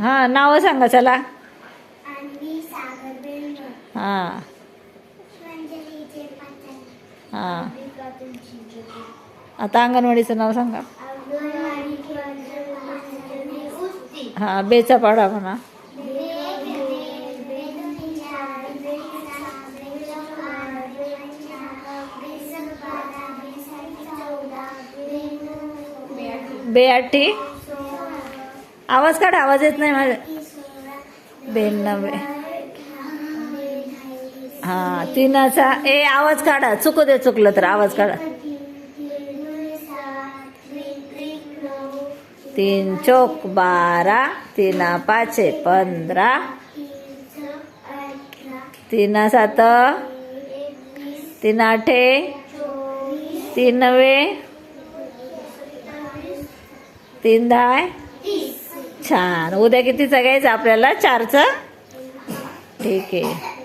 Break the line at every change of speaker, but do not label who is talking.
हां नावं सांगा चला. हां. हां. आता अंगणवाडीचं नाव सांगा. हां बेचा पाडा म्हणा. बेआटी. आवाज काढ आवाज येत नाही माझ्या बेण्णवे हां तिनाचा ए आवाज काढा. चुकू दे चुकलं तर आवाज काढा. तीन चौक बारा तिना पाचे पंधरा. तीन सात तीन आठे तीन नवे तीन दहा. छान. उद्या किती घ्यायचं आपल्याला चारचं? ठीक आहे.